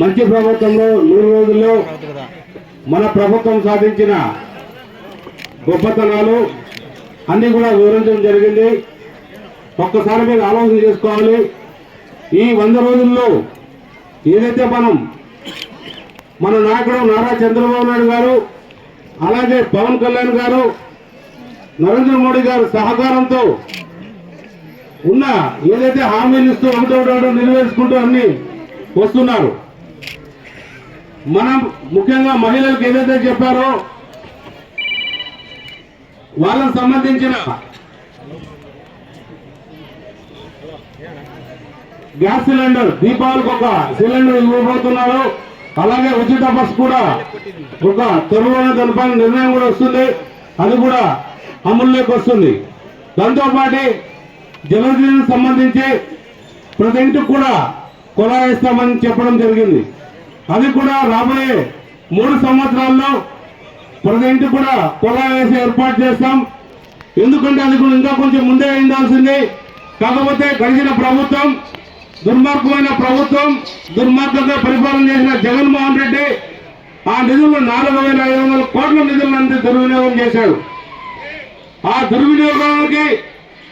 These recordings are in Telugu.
మంచి ప్రభుత్వంలో నూరు రోజుల్లో మన ప్రభుత్వం సాధించిన గొప్పతనాలు అన్నీ కూడా వివరించడం జరిగింది. ఒక్కసారి మీరు ఆలోచన చేసుకోవాలి. ఈ వంద రోజుల్లో ఏదైతే మనం మన నాయకుడు నారా చంద్రబాబు నాయుడు గారు అలాగే పవన్ కళ్యాణ్ గారు నరేంద్ర మోడీ గారు సహకారంతో ఉన్న ఏదైతే హామీలు ఇస్తూ ఒకటో నిలవేసుకుంటూ అన్ని వస్తున్నారు. మనం ముఖ్యంగా మహిళలకు ఏదైతే చెప్పారో వాళ్ళకు సంబంధించిన గ్యాస్ సిలిండర్ దీపావళికి ఒక సిలిండర్ ఇవ్వబోతున్నారు. అలాగే ఉచిత బస్ కూడా ఒక త్వరలోనే దానిపైన నిర్ణయం కూడా వస్తుంది. అది కూడా అమల్లోకి వస్తుంది. దాంతోపాటు జలజీవనికి సంబంధించి ప్రతి ఇంటికి కూడా కొలాయిస్తామని చెప్పడం జరిగింది. అది కూడా రాబోయే మూడు సంవత్సరాల్లో ప్రతి కూడా కొలా వేసి ఏర్పాటు చేస్తాం. ఎందుకంటే అది కూడా ఇంకా కొంచెం ముందే అయిందాల్సింది కాకపోతే గడిచిన ప్రభుత్వం దుర్మార్గమైన ప్రభుత్వం దుర్మార్గంగా పరిపాలన చేసిన జగన్మోహన్ రెడ్డి ఆ నిధులు నాలుగు వేల ఐదు వందల కోట్ల నిధులను దుర్వినియోగం చేశాడు. ఆ దుర్వినియోగానికి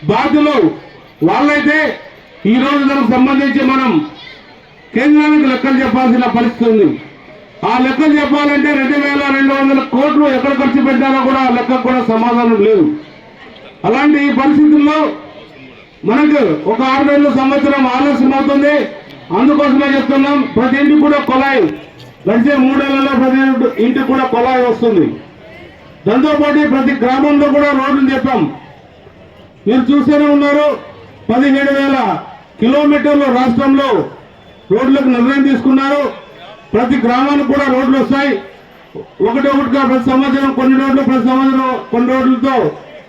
బాధ్యులు వాళ్ళైతే ఈ రోజు దానికి సంబంధించి మనం కేంద్రానికి లెక్కలు చెప్పాల్సిన పరిస్థితి ఉంది. ఆ లెక్కలు చెప్పాలంటే రెండు వేల రెండు వందల కోట్లు ఎక్కడ ఖర్చు పెట్టాలో కూడా ఆ లెక్కకు కూడా సమాధానం లేదు. అలాంటి ఈ పరిస్థితుల్లో మనకు ఒక ఆరు నెలల సంవత్సరం ఆలస్యం అవుతుంది. అందుకోసమే చెప్తున్నాం ప్రతి ఇంటికి కూడా కొలాయి. గడిచే మూడేళ్ళలో ప్రతి ఇంటికి కూడా కొలాయి వస్తుంది. దాంతోపాటు ప్రతి గ్రామంలో కూడా రోడ్లు చెప్పాం. మీరు చూస్తూనే ఉన్నారు పదిహేడు వేల కిలోమీటర్లు రాష్ట్రంలో రోడ్లకు నిర్ణయం తీసుకున్నారు. ప్రతి గ్రామానికి కూడా రోడ్లు వస్తాయి. ఒకటి ఒకటిగా ప్రతి సంవత్సరం కొన్ని రోడ్లు ప్రతి సంవత్సరం కొన్ని రోడ్లతో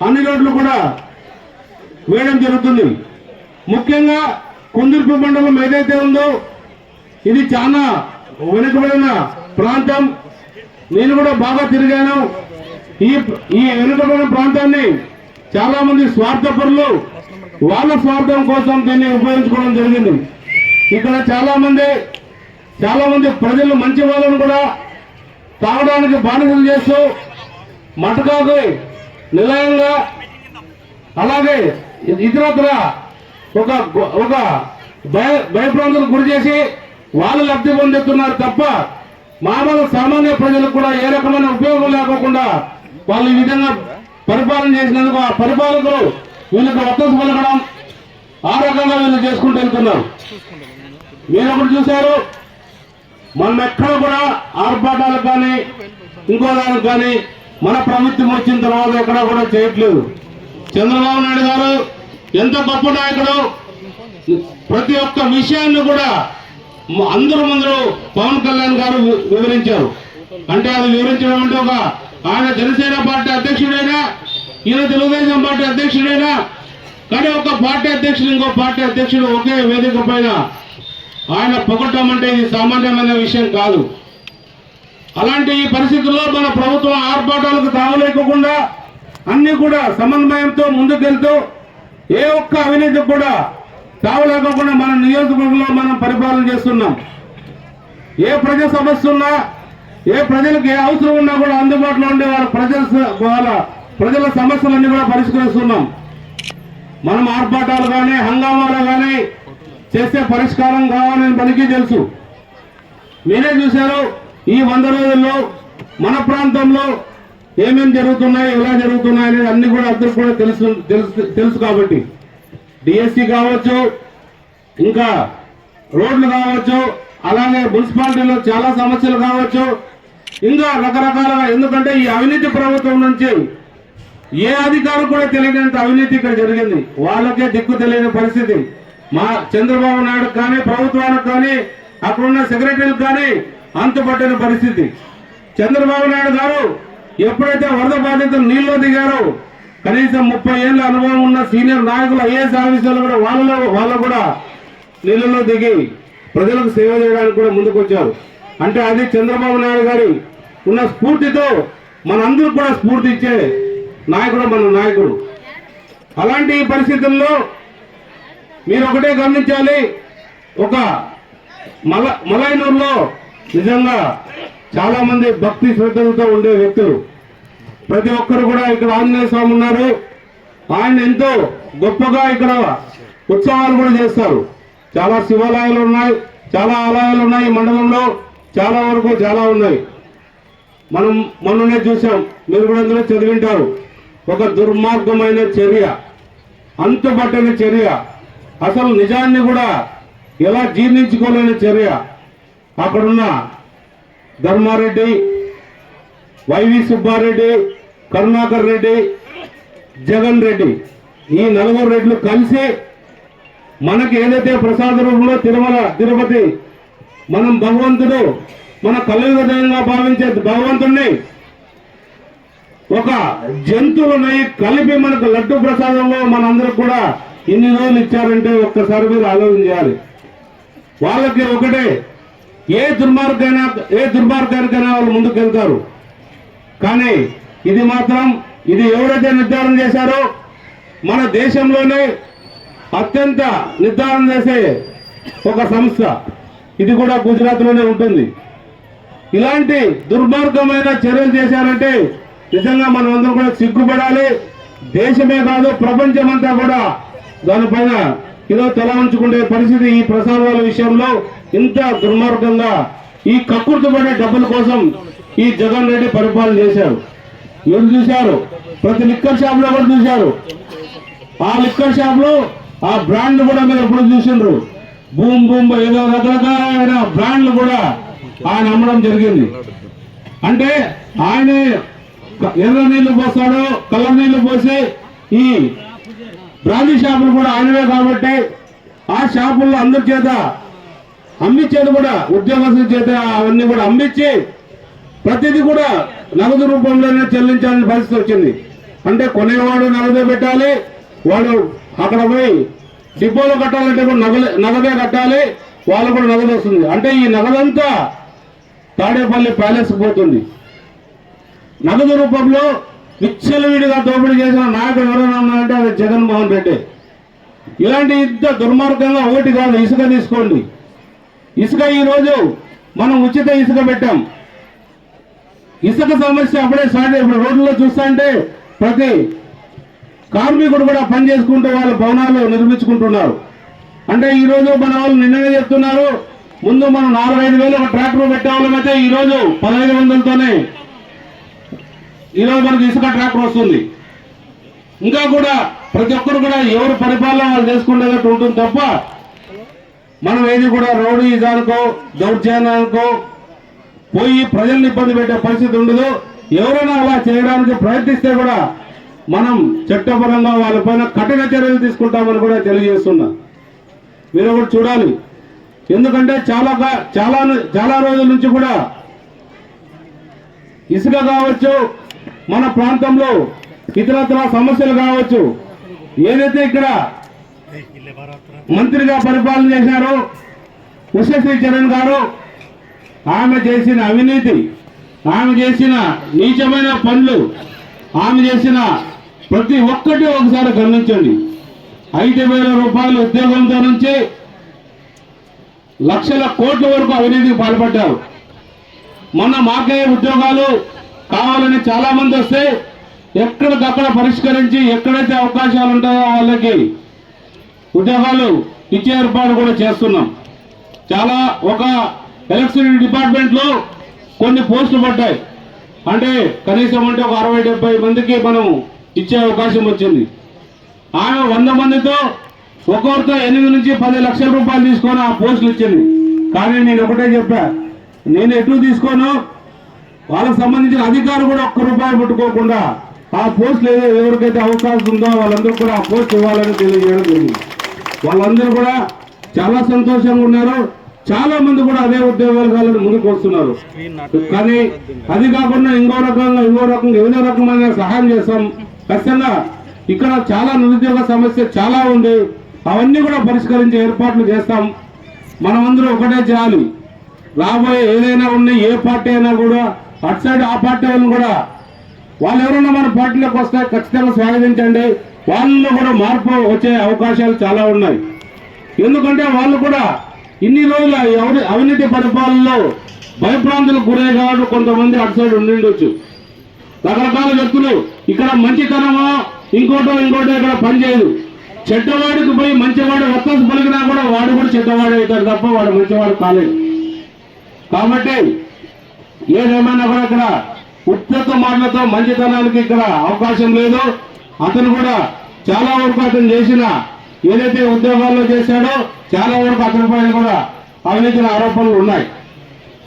అన్ని రోడ్లు కూడా వేయడం జరుగుతుంది. ముఖ్యంగా కుందుర్పు మండలం ఏదైతే ఉందో ఇది చాలా వెనుకబడిన ప్రాంతం. నేను కూడా బాగా తిరిగాను. ఈ ఈ వెనుకబడిన ప్రాంతాన్ని చాలా మంది స్వార్థపరులు వాళ్ళ స్వార్థం కోసం దీన్ని ఉపయోగించుకోవడం జరిగింది. ఇక్కడ చాలా మంది చాలా మంది ప్రజలు మంచి వాళ్ళను కూడా తాగడానికి బానిసలు చేస్తూ మటకాకు నిలయంగా అలాగే ఇతరత్ర ఒక ఒక భయ భయప్రాంతులకు గురి చేసి వాళ్ళు లబ్ధి పొందుతున్నారు తప్ప మామూలు సామాన్య ప్రజలకు కూడా ఏ రకమైన ఉపయోగం లేకోకుండా వాళ్ళు ఈ విధంగా పరిపాలన చేసినందుకు ఆ పరిపాలకులు వీళ్ళకి వత్తసు పలకడం ఆ రకంగా వీళ్ళు చేసుకుంటూ వెళ్తున్నారు. మీరు ఒకటి చూశారు. మనం ఎక్కడ కూడా ఆర్భాటాలకు కానీ ఇంకో దానికి కానీ మన ప్రభుత్వం వచ్చిన తర్వాత ఎక్కడ కూడా చేయట్లేదు. చంద్రబాబు నాయుడు గారు ఎంత గొప్ప నాయకుడు. ప్రతి ఒక్క విషయాన్ని కూడా అందరూ ముందు పవన్ కళ్యాణ్ గారు వివరించారు. అంటే అది వివరించడం అంటే ఒక ఆయన జనసేన పార్టీ అధ్యక్షుడైనా ఈయన తెలుగుదేశం పార్టీ అధ్యక్షుడైనా కానీ ఒక పార్టీ అధ్యక్షుడు ఇంకో పార్టీ అధ్యక్షుడు ఒకే వేదిక పైన ఆయన పొగట్టం అంటే ఇది సామాన్యమైన విషయం కాదు. అలాంటి ఈ పరిస్థితుల్లో మన ప్రభుత్వం ఆర్భాటాలకు తావలేకోకుండా అన్ని కూడా సమన్వయంతో ముందుకెళ్తూ ఏ ఒక్క అవినీతి కూడా తావలేకోకుండా మన నియోజకవర్గంలో మనం పరిపాలన చేస్తున్నాం. ఏ ప్రజా సమస్య ఉన్నా ఏ ప్రజలకు ఏ అవసరం ఉన్నా కూడా అందుబాటులో ఉండే వాళ్ళ ప్రజల వాళ్ళ ప్రజల సమస్యలన్నీ కూడా పరిష్కరిస్తున్నాం. మనం ఆర్భాటాలు కానీ హంగామాలు కానీ చేస్తే పరిష్కారం కావాలని మనకి తెలుసు. మీరే చూశారు ఈ వంద రోజుల్లో మన ప్రాంతంలో ఏమేం జరుగుతున్నాయి ఎలా జరుగుతున్నాయి అనేది అన్ని కూడా అందరికి కూడా తెలుసు తెలుసు తెలుసు కాబట్టి. డిఎస్సి కావచ్చు ఇంకా రోడ్లు కావచ్చు అలాగే మున్సిపాలిటీలో చాలా సమస్యలు కావచ్చు. ఇంకా రకరకాలుగా ఎందుకంటే ఈ అవినీతి ప్రభుత్వం నుంచి ఏ అధికారం కూడా తెలియనంత అవినీతి ఇక్కడ జరిగింది. వాళ్ళకే దిక్కు తెలియని పరిస్థితి. మా చంద్రబాబు నాయుడు కానీ ప్రభుత్వానికి కానీ అక్కడున్న సెక్రటరీలకు కానీ అంతుపట్టిన పరిస్థితి. చంద్రబాబు నాయుడు గారు ఎప్పుడైతే వరద బాధితులు నీళ్ళు దిగారో కనీసం ముప్పై ఏళ్ళ అనుభవం ఉన్న సీనియర్ నాయకులు ఐఏఎస్ ఆఫీసర్లు కూడా వాళ్ళలో వాళ్ళు కూడా నీళ్ళలో దిగి ప్రజలకు సేవ చేయడానికి కూడా ముందుకొచ్చారు. అంటే అది చంద్రబాబు నాయుడు గారి ఉన్న స్ఫూర్తితో మనందరూ కూడా స్ఫూర్తి ఇచ్చే నాయకుడు మన నాయకుడు. అలాంటి పరిస్థితుల్లో మీరు ఒకటే గమనించాలి. ఒక మల మలైనూరులో నిజంగా చాలా మంది భక్తి శ్రద్ధలతో ఉండే వ్యక్తులు. ప్రతి ఒక్కరు కూడా ఇక్కడ ఆంజనేయ స్వామి ఉన్నారు. ఆయన ఎంతో గొప్పగా ఇక్కడ ఉత్సవాలు కూడా చేస్తారు. చాలా శివాలయాలు ఉన్నాయి చాలా ఆలయాలు ఉన్నాయి ఈ మండలంలో. చాలా వరకు చాలా ఉన్నాయి. మనం మొన్ననే చూసాం మీరు కూడా అందులో చదివింటారు. ఒక దుర్మార్గమైన చర్య అంతుబట్టని చర్య. అసలు నిజాన్ని కూడా ఎలా జీర్ణించుకోలేని చర్య అక్కడున్న ధర్మారెడ్డి వైవి సుబ్బారెడ్డి కరుణాకర్ రెడ్డి జగన్ రెడ్డి. ఈ నలుగురు రెడ్లు కలిసి మనకి ఏదైతే ప్రసాద రూపంలో తిరుమల తిరుపతి మనం భగవంతుడు మన కలియుగంగా భావించే భగవంతుణ్ణి ఒక జంతువుని కలిపి మనకు లడ్డు ప్రసాదంలో మనందరికి కూడా ఇన్ని రోజులు ఇచ్చారంటే ఒక్కసారి మీరు ఆలోచన చేయాలి. వాళ్ళకి ఒకటే ఏ దుర్మార్గైనా ఏ దుర్మార్గానికైనా వాళ్ళు ముందుకు వెళ్తారు కానీ ఇది మాత్రం ఇది ఎవరైతే నిర్ధారణ చేశారో మన దేశంలోనే అత్యంత నిర్ధారణ చేసే ఒక సంస్థ. ఇది కూడా గుజరాత్లోనే ఉంటుంది. ఇలాంటి దుర్మార్గమైన చర్యలు చేశారంటే నిజంగా మనం అందరం కూడా సిగ్గుపడాలి. దేశమే కాదు ప్రపంచమంతా కూడా దానిపైన ఏదో తల ఉంచుకునే పరిస్థితి ఈ ప్రసాదాల విషయంలో ఇంత దుర్మార్గంగా ఈ కక్కుర్తిపడే డబ్బుల కోసం ఈ జగన్ రెడ్డి పరిపాలన చేశారు. ఎవరు చూశారు? ప్రతి లిక్కర్ షాప్లో కూడా చూశారు? ఆ లిక్కర్ షాప్లో ఆ బ్రాండ్ కూడా మీరు ఎప్పుడు చూసిండ్రు? బూమ్ బూమ్ ఏదో రకరకాలైన బ్రాండ్లు కూడా ఆయన అమ్మడం జరిగింది. అంటే ఆయన ఎర్ర నీళ్ళు పోస్తాడు కలర్ నీళ్ళు పోసి ఈ బ్రాందీ షాపులు కూడా ఆయనవే కాబట్టి ఆ షాపుల్లో అందరి చేత అమ్మించేది కూడా ఉద్యోగస్తుల చేత అవన్నీ కూడా అమ్మించి ప్రతిదీ కూడా నగదు రూపంలోనే చెల్లించాలని పరిస్థితి వచ్చింది. అంటే కొనేవాడు నగదే పెట్టాలి వాడు అక్కడ పోయి డిపోలో కట్టాలంటే కూడా నగలే నగదే కట్టాలి వాళ్ళు కూడా నగదు వస్తుంది. అంటే ఈ నగదంతా తాడేపల్లి ప్యాలెస్ పోతుంది. నగదు రూపంలో విచ్చలవిడిగా దోపిడీ చేసిన నాయకుడు ఎవరైనా ఉన్నారంటే అది జగన్మోహన్ రెడ్డి. ఇలాంటి యుద్ధ దుర్మార్గంగా ఒకటి కాదు ఇసుక తీసుకోండి. ఇసుక ఈ రోజు మనం ఉచిత ఇసుక పెట్టాం. ఇసుక సమస్య అప్పుడే స్టార్ట్ ఇప్పుడు రోడ్లలో చూస్తుంటే ప్రతి కార్మికుడు కూడా పని చేసుకుంటూ వాళ్ళ భవనాలు నిర్మించుకుంటున్నారు. అంటే ఈరోజు మన వాళ్ళు నిన్ననే చెప్తున్నారు ముందు మనం నాలుగైదు వేలు ఒక ట్రాక్టర్ పెట్టే వాళ్ళమైతే ఈ రోజు పదహైదు వందలతోనే ఈరోజు మనకి ఇసుక ట్రాక్టర్ వస్తుంది. ఇంకా కూడా ప్రతి ఒక్కరు కూడా ఎవరు పరిపాలన వాళ్ళు చేసుకునేటట్టు ఉంటుంది తప్ప మనం ఏది కూడా రోడ్డు ఇదానికో దౌర్జన్యానికో పోయి ప్రజల్ని ఇబ్బంది పెట్టే పరిస్థితి ఉండదు. ఎవరైనా అలా చేయడానికి ప్రయత్నిస్తే కూడా మనం చట్టపరంగా వాళ్ళపైన కఠిన చర్యలు తీసుకుంటామని కూడా తెలియజేస్తున్నా. మీరు ఒకటి చూడాలి. ఎందుకంటే చాలా చాలా చాలా రోజుల నుంచి కూడా ఇసుక కావచ్చు మన ప్రాంతంలో ఇతరత్ర సమస్యలు కావచ్చు. ఏదైతే ఇక్కడ మంత్రిగా పరిపాలన చేశారో ఉషశ్రీ చరణ్ గారు ఆమె చేసిన అవినీతి ఆమె చేసిన నీచమైన పనులు ఆమె చేసిన ప్రతి ఒక్కటి ఒకసారి గమనించండి. ఐదు వేల రూపాయల ఉద్యోగంతో నుంచి లక్షల కోట్ల వరకు అవినీతికి పాల్పడ్డారు. మొన్న మాకే ఉద్యోగాలు కావాలని చాలా మంది వస్తే ఎక్కడికక్కడ పరిష్కరించి ఎక్కడైతే అవకాశాలు ఉంటాయో వాళ్ళకి ఉద్యోగాలు ఇచ్చే ఏర్పాటు కూడా చేస్తున్నాం. చాలా ఒక ఎలక్ట్రిసిటీ డిపార్ట్మెంట్లో కొన్ని పోస్టులు పడ్డాయి. అంటే కనీసం అంటే ఒక అరవై డెబ్బై మందికి మనం ఇచ్చే అవకాశం వచ్చింది. ఆమె వంద మందితో ఒక్కొక్కరితో ఎనిమిది నుంచి పది లక్షల రూపాయలు తీసుకొని ఆ పోస్టులు ఇచ్చింది. కానీ నేను ఒకటే చెప్పా నేను ఎటు తీసుకోను వాళ్ళకి సంబంధించిన అధికారులు కూడా ఒక్క రూపాయి పెట్టుకోకుండా ఆ పోస్టులు ఏదో ఎవరికైతే అవకాశం ఉందో వాళ్ళందరూ కూడా ఆ పోస్ట్ ఇవ్వాలని తెలియజేయడం జరిగింది. వాళ్ళందరూ కూడా చాలా సంతోషంగా ఉన్నారు. చాలా మంది కూడా అదే ఉద్యోగాలు కావాలని ముందుకు వస్తున్నారు. కానీ అది కాకుండా ఇంకో రకంగా ఇంకో రకంగా ఏదో రకమైన సహాయం చేస్తాం. ఖచ్చితంగా ఇక్కడ చాలా నిరుద్యోగ సమస్య చాలా ఉంది. అవన్నీ కూడా పరిష్కరించే ఏర్పాట్లు చేస్తాం. మనమందరూ ఒకటే చేయాలి. రాబోయే ఏదైనా ఉన్నాయి ఏ పార్టీ అయినా కూడా అటు సైడ్ ఆ పార్టీ వాళ్ళని కూడా వాళ్ళు ఎవరైనా మన పార్టీలోకి వస్తే ఖచ్చితంగా స్వాగతించండి. వాళ్ళలో కూడా మార్పు వచ్చే అవకాశాలు చాలా ఉన్నాయి. ఎందుకంటే వాళ్ళు కూడా ఇన్ని రోజులు అవినీతి పరిపాలనలో భయప్రాంతులకు గురే కావడం కొంతమంది అటు సైడ్ ఉండిండొచ్చు. రకరకాల వ్యక్తులు ఇక్కడ మంచితనమో ఇంకోటో ఇంకోటో ఇక్కడ పనిచేయదు. చెడ్డవాడికి పోయి మంచివాడు వత్తలు పలికినా కూడా వాడు కూడా చెడ్డవాడు అవుతాడు తప్ప వాడు మంచివాడు కాలేదు. కాబట్టి ఏదేమైనా కూడా ఇక్కడ ఉత్తత మాటలతో మంచితనానికి ఇక్కడ అవకాశం లేదు. అతను కూడా చాలా వరకు అతను చేసిన ఏదైతే ఉద్యోగాల్లో చేశాడో చాలా వరకు అతని పైన కూడా అవినీతిన ఆరోపణలు ఉన్నాయి.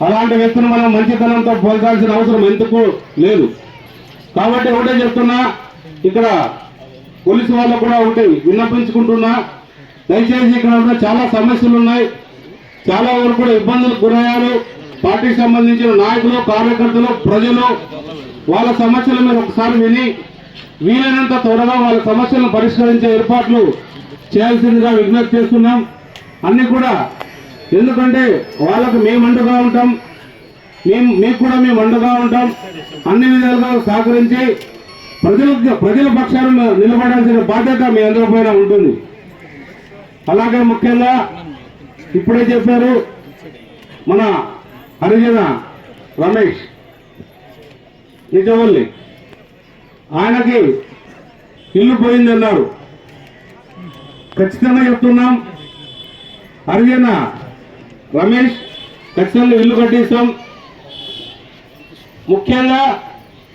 అలాంటి వ్యక్తిని మనం మంచితనంతో పోల్చాల్సిన అవసరం ఎందుకు లేదు. కాబట్టి ఒకటే చెప్తున్నా ఇక్కడ పోలీసు వాళ్ళు కూడా ఒకటి విన్నపించుకుంటున్నా దయచేసి ఇక్కడ చాలా సమస్యలు ఉన్నాయి. చాలా వరకు కూడా ఇబ్బందులకు గురయ్యారు. పార్టీకి సంబంధించిన నాయకులు కార్యకర్తలు ప్రజలు వాళ్ళ సమస్యల మీద ఒకసారి విని వీలైనంత త్వరగా వాళ్ళ సమస్యలను పరిష్కరించే ఏర్పాట్లు చేయాల్సిందిగా విజ్ఞప్తి చేస్తున్నాం. అన్ని కూడా ఎందుకంటే వాళ్ళకు మేము అండగా ఉంటాం. మేము మీకు కూడా మేము అండగా ఉంటాం. అన్ని విధాలుగా సహకరించి ప్రజల ప్రజల పక్షాలను నిలబడాల్సిన బాధ్యత మీ అందరి పైన ఉంటుంది. అలాగే ముఖ్యంగా ఇప్పుడే చెప్పారు మన హరిజన రమేష్. నిజవల్లి ఆయనకి ఇల్లు పోయిందన్నారు. ఖచ్చితంగా చెప్తున్నాం. హరిజన రమేష్ ఖచ్చితంగా ఇల్లు కట్టిస్తాం. ముఖ్యంగా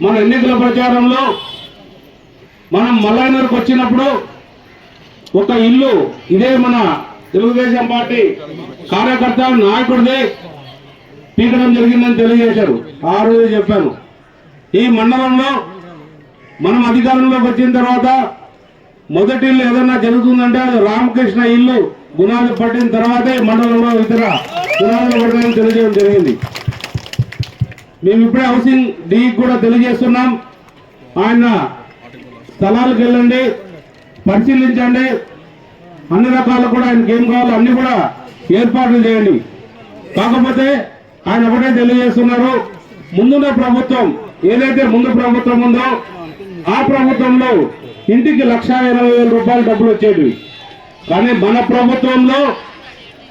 మన ఎన్నికల ప్రచారంలో మనం మల్లైనర్కి వచ్చినప్పుడు ఒక ఇల్లు ఇదే మన తెలుగుదేశం పార్టీ కార్యకర్త నాయకుడిదే. పీకడం జరిగిందని తెలియజేశారు. ఆ రోజు చెప్పాను. ఈ మండలంలో మనం అధికారంలోకి వచ్చిన తర్వాత మొదటి ఇల్లు ఏదన్నా జరుగుతుందంటే అది రామకృష్ణ ఇల్లు గుణాలు పట్టిన తర్వాతే మండలంలో ఇతర గుణాలు పడతాయని తెలియజేయడం జరిగింది. మేము ఇప్పుడే హౌసింగ్ డీ కూడా తెలియజేస్తున్నాం. ఆయన స్థలాలకు వెళ్ళండి పరిశీలించండి. అన్ని రకాలు కూడా ఆయనకి ఏం కావాలో అన్ని కూడా ఏర్పాట్లు చేయండి. కాకపోతే ఆయన ఒకటే తెలియజేస్తున్నారు ముందున్న ప్రభుత్వం ఏదైతే ముందు ప్రభుత్వం ఉందో ఆ ప్రభుత్వంలో ఇంటికి లక్ష ఇరవై వేల రూపాయలు డబ్బులు వచ్చేవి కానీ మన ప్రభుత్వంలో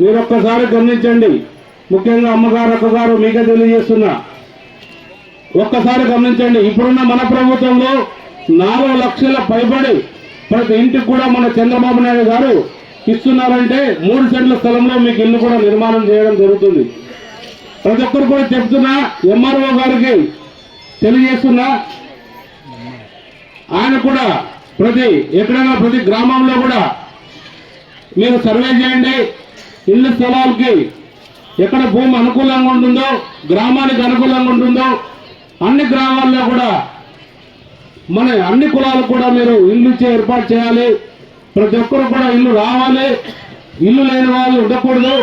మీరు ఒక్కసారి గమనించండి. ముఖ్యంగా అమ్మగారు అక్కగారు మీకే తెలియజేస్తున్నా. ఒక్కసారి గమనించండి. ఇప్పుడున్న మన ప్రభుత్వంలో నాలుగు లక్షల పైబడి ప్రతి ఇంటికి కూడా మన చంద్రబాబు నాయుడు గారు ఇస్తున్నారంటే మూడు సెంట్ల స్థలంలో మీకు ఇల్లు కూడా నిర్మాణం చేయడం జరుగుతుంది. ప్రతి ఒక్కరు కూడా చెప్తున్నా ఎంఆర్ఓ గారికి తెలియజేస్తున్నా. ఆయన కూడా ప్రతి ఎక్కడైనా ప్రతి గ్రామంలో కూడా మీరు సర్వే చేయండి. ఇల్లు స్థలాలకి ఎక్కడ భూమి అనుకూలంగా ఉంటుందో గ్రామానికి అనుకూలంగా ఉంటుందో అన్ని గ్రామాల్లో కూడా మన అన్ని కులాలకు కూడా మీరు ఇల్లు ఇచ్చే ఏర్పాటు చేయాలి. ప్రతి ఒక్కరు కూడా ఇల్లు రావాలి. ఇల్లు లేని వాళ్ళు ఉండకూడదు.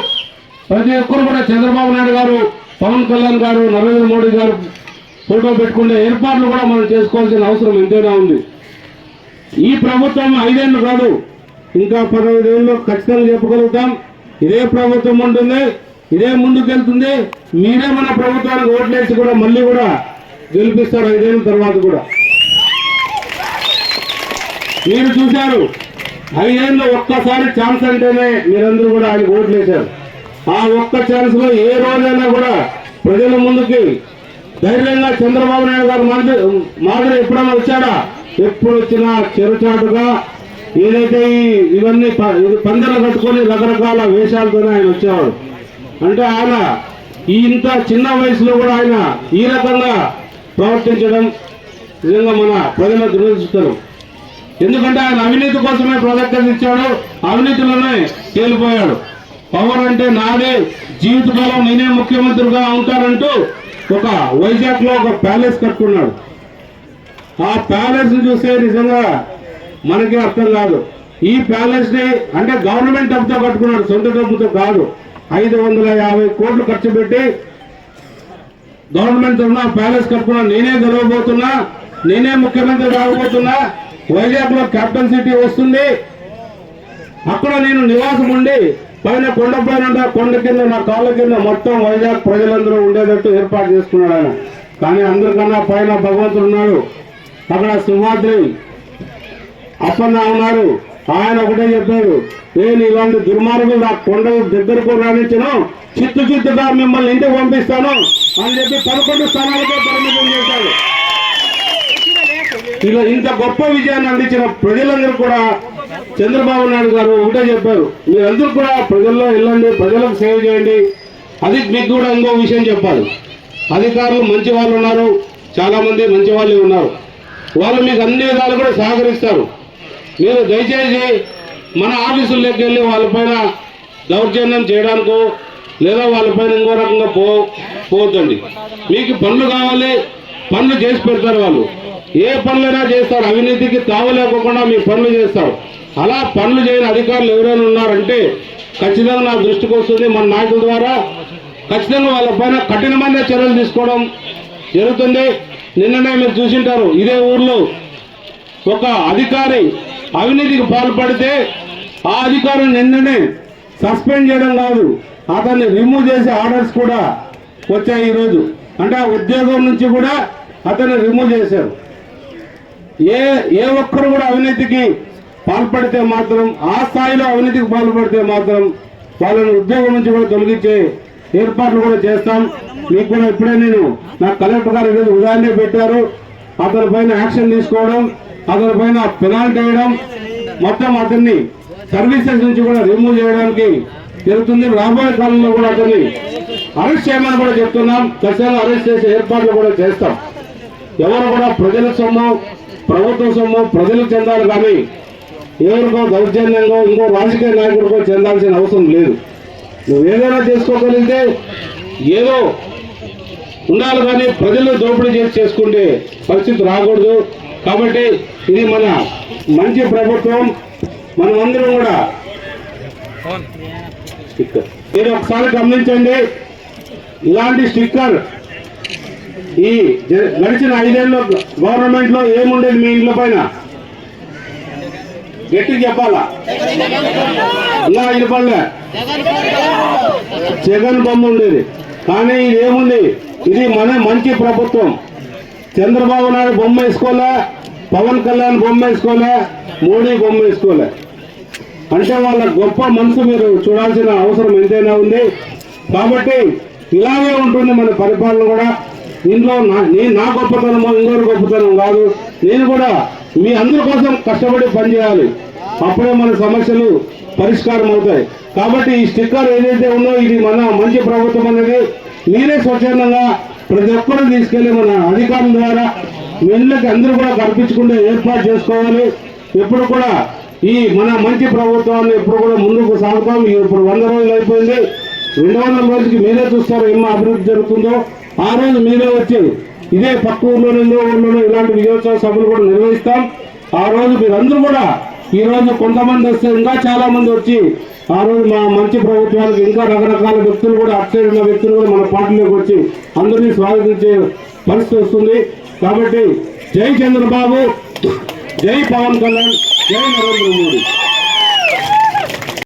ప్రతి ఒక్కరు కూడా చంద్రబాబు నాయుడు గారు పవన్ కళ్యాణ్ గారు నరేంద్ర మోడీ గారు ఫోటో పెట్టుకునే ఏర్పాట్లు కూడా మనం చేసుకోవాల్సిన అవసరం ఎంతైనా ఉంది. ఈ ప్రభుత్వం ఐదేళ్ళు కాదు ఇంకా పదహైదేళ్ళు ఖచ్చితంగా చెప్పగలుగుతాం. ఇదే ప్రభుత్వం ఉంటుంది ఇదే ముందుకెళ్తుంది. మీరే మన ప్రభుత్వానికి ఓట్లేసి కూడా మళ్ళీ కూడా గెలిపిస్తారు ఐదేళ్ళ తర్వాత కూడా. మీరు చూశారు ఐదేళ్ళు ఒక్కసారి ఛాన్స్ అంటేనే మీరందరూ కూడా ఆయన ఓట్లేశారు. ఆ ఒక్క ఛాన్స్లో ఏ రోజైనా కూడా ప్రజల ముందుకి ధైర్యంగా చంద్రబాబు నాయుడు గారు మాదిరి మాదిరి ఎప్పుడైనా వచ్చాడా? ఎప్పుడు వచ్చినా చెరుచాటుగా ఏదైతే ఈ ఇవన్నీ పందెలు కట్టుకొని రకరకాల వేషాలతోనే ఆయన వచ్చేవాడు. అంటే ఆయన ఈ ఇంత చిన్న వయసులో కూడా ఆయన ఈ రకంగా ప్రవర్తించడం నిజంగా మన ప్రజల దురదృష్టం. ఎందుకంటే ఆయన అవినీతి కోసమే ప్రాజెక్టులు ఇచ్చాడు అవినీతిలోనే తేలిపోయాడు. పవర్ అంటే నాదే. జీవితకాలం నేనే ముఖ్యమంత్రిగా ఉంటానంటూ ఒక వైజాగ్లో ఒక ప్యాలెస్ కట్టుకున్నాడు. ఆ ప్యాలెస్ని చూస్తే నిజంగా మనకి అర్థం కాదు. ఈ ప్యాలెస్ని అంటే గవర్నమెంట్ డబ్బుతో కట్టుకున్నాడు సొంత డబ్బుతో కాదు. ఐదు వందల యాభై కోట్లు ఖర్చు పెట్టి గవర్నమెంట్ తరఫున ప్యాలెస్ కట్టుకున్నా నేనే గెలవబోతున్నా నేనే ముఖ్యమంత్రి రాబోతున్నా వైజాగ్లో క్యాపిటల్ సిటీ వస్తుంది. అక్కడ నేను నివాసం ఉండి పైన కొండ పైన కొండ కింద నా కాళ్ళ కింద మొత్తం వైజాగ్ ప్రజలందరూ ఉండేటట్టు ఏర్పాటు చేసుకున్నాడు ఆయన. కానీ అందరికన్నా పైన భగవంతుడు ఉన్నాడు. అక్కడ సింహాద్రి అప్పన్న ఉన్నారు ఆయన ఒకటే చెప్పాడు నేను ఇలాంటి దుర్మార్గులు నా కొండ దగ్గరకు రాణించను చిత్తు చిత్తుగా మిమ్మల్ని ఇంటికి పంపిస్తాను అని చెప్పి పదకొండు స్థానాలతో పరిమితం చేశాడు. ఇలా ఇంత గొప్ప విజయాన్ని అందించిన ప్రజలందరూ కూడా చంద్రబాబు నాయుడు గారు ఒకటే చెప్పారు మీరందరూ కూడా ప్రజల్లో వెళ్ళండి ప్రజలకు సేవ చేయండి. అది మీకు కూడా ఇంకో విషయం చెప్పాలి. అధికారులు మంచి వాళ్ళు ఉన్నారు చాలామంది మంచి వాళ్ళే ఉన్నారు. వాళ్ళు మీకు అన్ని విధాలు కూడా సహకరిస్తారు. మీరు దయచేసి మన ఆఫీసుల్లోకి వెళ్ళి వాళ్ళపైన దౌర్జన్యం చేయడానికో లేదా వాళ్ళపైన ఇంకో రకంగా పో పోవద్దండి. మీకు పనులు కావాలి పనులు చేసి పెడతారు వాళ్ళు. ఏ పనులైనా చేస్తారు అవినీతికి తావు లేకోకుండా మీ పనులు చేస్తాడు. అలా పనులు చేయని అధికారులు ఎవరైనా ఉన్నారంటే ఖచ్చితంగా నా దృష్టికి వస్తుంది. మన నాయకుల ద్వారా ఖచ్చితంగా వాళ్ళ పైన కఠినమైన చర్యలు తీసుకోవడం జరుగుతుంది. నిన్ననే మీరు చూసింటారు ఇదే ఊర్లో ఒక అధికారి అవినీతికి పాల్పడితే ఆ అధికారం నిన్ననే సస్పెండ్ చేయడం కాదు అతన్ని రిమూవ్ చేసే ఆర్డర్స్ కూడా వచ్చాయి ఈరోజు. అంటే ఆ ఉద్యోగం నుంచి కూడా అతన్ని రిమూవ్ చేశారు. ఏ ఏ ఒక్కరు కూడా అవినీతికి పాల్పడితే మాత్రం ఆ స్థాయిలో అవినీతికి పాల్పడితే మాత్రం వాళ్ళని ఉద్యోగం నుంచి కూడా తొలగించే ఏర్పాట్లు కూడా చేస్తాం. మీకు కూడా ఇప్పుడే నేను నా కలెక్టర్ గారు ఈరోజు ఉదాహరణ పెట్టారు. అతని పైన యాక్షన్ తీసుకోవడం అతని పైన పెనాల్టీ వేయడం మొత్తం అతన్ని సర్వీసెస్ నుంచి కూడా రిమూవ్ చేయడానికి జరుగుతుంది. రాబోయే కాలంలో కూడా అతన్ని అరెస్ట్ చేయమని కూడా చెప్తున్నాం. ఖచ్చితంగా అరెస్ట్ చేసే ఏర్పాట్లు కూడా చేస్తాం. ఎవరు కూడా ప్రజల సొమ్ము ప్రభుత్వ సొమ్ము ప్రజలకు చెందాలి కానీ ఎవరికో దౌర్జన్యంగా ఇంకో రాజకీయ నాయకుడికో చెందాల్సిన అవసరం లేదు. నువ్వు ఏదైనా చేసుకోగలిగితే ఏదో ఉండాలి కానీ ప్రజలు దోపిడీ చేసి చేసుకుంటే పరిస్థితి రాకూడదు. కాబట్టి ఇది మన మంచి ప్రభుత్వం. మనం అందరం కూడా మీరు ఒకసారి గమనించండి. ఇలాంటి స్టిక్కర్ ఈ గడిచిన ఐదేళ్ళు గవర్నమెంట్లో ఏముండేది మీ ఇంట్లో పైన? గట్టి చెప్పాలా? ఇలా వినపడలే. జగన్ బొమ్మ ఉండేది. కానీ ఇది ఏముంది? ఇది మన మంచి ప్రభుత్వం. చంద్రబాబు నాయుడు బొమ్మ వేసుకోలే పవన్ కళ్యాణ్ బొమ్మ వేసుకోలే మోడీ బొమ్మ వేసుకోలే. అంటే వాళ్ళ గొప్ప మనసు మీరు చూడాల్సిన అవసరం ఎంతైనా ఉంది. కాబట్టి ఇలాగే ఉంటుంది మన పరిపాలన కూడా. దీంట్లో నా నేను నా గొప్పతనమో ఇంకోటి గొప్పతనం కాదు. నేను కూడా మీ అందరి కోసం కష్టపడి పనిచేయాలి. అప్పుడే మన సమస్యలు పరిష్కారం అవుతాయి. కాబట్టి ఈ స్టిక్కర్ ఏదైతే ఉందో ఇది మన మంచి ప్రభుత్వం అనేది మీరే స్వచ్ఛందంగా ప్రతి ఒక్కరూ తీసుకెళ్ళి మన అధికారుల ద్వారా మీ ఇళ్ళకి అందరూ కూడా కల్పించుకుంటే ఏర్పాటు చేసుకోవాలి. ఎప్పుడు కూడా ఈ మన మంచి ప్రభుత్వాన్ని ఎప్పుడు కూడా ముందుకు సాగుతాం. ఇప్పుడు వంద రోజులు అయిపోయింది. రెండు వందల రోజులకి మీరే చూస్తారు ఏమో అభివృద్ధి జరుగుతుందో. ఆ రోజు మీరే వచ్చి ఇదే పక్క ఊళ్ళో ఇంకో ఊళ్ళో ఇలాంటి విజయోత్సవ సభలు కూడా నిర్వహిస్తాం. ఆ రోజు మీరందరూ కూడా ఈ రోజు కొంతమంది వస్తే ఇంకా చాలా మంది వచ్చి ఆ రోజు మా మంచి ప్రభుత్వానికి ఇంకా రకరకాల వ్యక్తులు కూడా అటు సైడ్ ఉన్న వ్యక్తులు కూడా మన పార్టీలోకి వచ్చి అందరినీ స్వాగతించే పరిస్థితి వస్తుంది. కాబట్టి జై చంద్రబాబు జై పవన్ కళ్యాణ్ జై నరేంద్ర మోడీ.